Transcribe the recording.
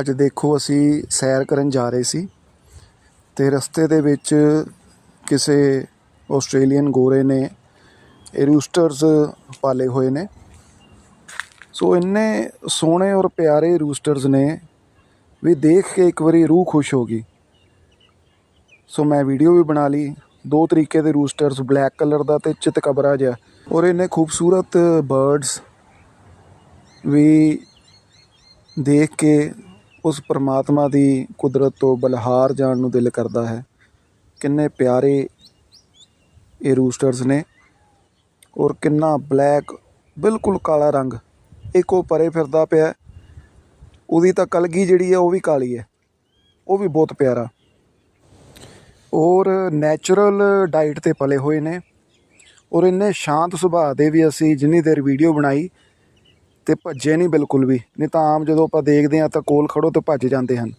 ਅੱਜ ਦੇਖੋ ਅਸੀਂ ਸੈਰ ਕਰਨ ਜਾ ਰਹੇ ਸੀ ਤੇ ਰਸਤੇ ਦੇ ਵਿੱਚ ਕਿਸੇ ਆਸਟ੍ਰੇਲੀਅਨ ਗੋਰੇ ਨੇ ਇਹ ਰੂਸਟਰਸ ਪਾਲੇ ਹੋਏ ਨੇ। ਸੋ ਇੰਨੇ ਸੋਹਣੇ ਔਰ ਪਿਆਰੇ ਰੂਸਟਰਸ ਨੇ ਵੀ ਦੇਖ ਕੇ ਇੱਕ ਵਾਰੀ ਰੂਹ ਖੁਸ਼ ਹੋ ਗਈ। ਸੋ ਮੈਂ ਵੀਡੀਓ ਵੀ ਬਣਾ ਲਈ। ਦੋ ਤਰੀਕੇ ਦੇ ਰੂਸਟਰਸ ਬਲੈਕ ਕਲਰ ਦਾ ਤੇ ਚਿਤਕਬਰਾ ਜਿਹਾ। ਔਰ ਇੰਨੇ ਖੂਬਸੂਰਤ ਬਰਡਸ ਵੀ ਦੇਖ ਕੇ ਉਸ ਪਰਮਾਤਮਾ ਦੀ ਕੁਦਰਤ ਤੋਂ ਬਲਹਾਰ ਜਾਣ ਨੂੰ ਦਿਲ ਕਰਦਾ ਹੈ। ਕਿੰਨੇ ਪਿਆਰੇ ਇਹ ਰੂਸਟਰਸ ਨੇ ਔਰ ਕਿੰਨਾ ਬਲੈਕ ਬਿਲਕੁਲ ਕਾਲਾ ਰੰਗ ਇੱਕ ਉਹ ਪਰੇ ਫਿਰਦਾ ਪਿਆ। ਉਹਦੀ ਤਾਂ ਕਲਗੀ ਜਿਹੜੀ ਹੈ ਉਹ ਵੀ ਕਾਲੀ ਹੈ। ਉਹ ਵੀ ਬਹੁਤ ਪਿਆਰਾ। ਔਰ ਨੈਚੁਰਲ ਡਾਈਟ ਤੇ ਪਲੇ ਹੋਏ ਨੇ। ਔਰ ਇੰਨੇ ਸ਼ਾਂਤ ਸੁਭਾਅ ਦੇ ਵੀ ਅਸੀਂ ਜਿੰਨੀ ਦੇਰ ਵੀਡੀਓ ਬਣਾਈ ਅਤੇ ਭੱਜੇ ਨਹੀਂ ਬਿਲਕੁਲ ਵੀ। ਨਹੀਂ ਤਾਂ ਆਮ ਜਦੋਂ ਆਪਾਂ ਦੇਖਦੇ ਹਾਂ ਤਾਂ ਕੋਲ ਖੜ੍ਹੋ ਤਾਂ ਭੱਜ ਜਾਂਦੇ ਹਨ।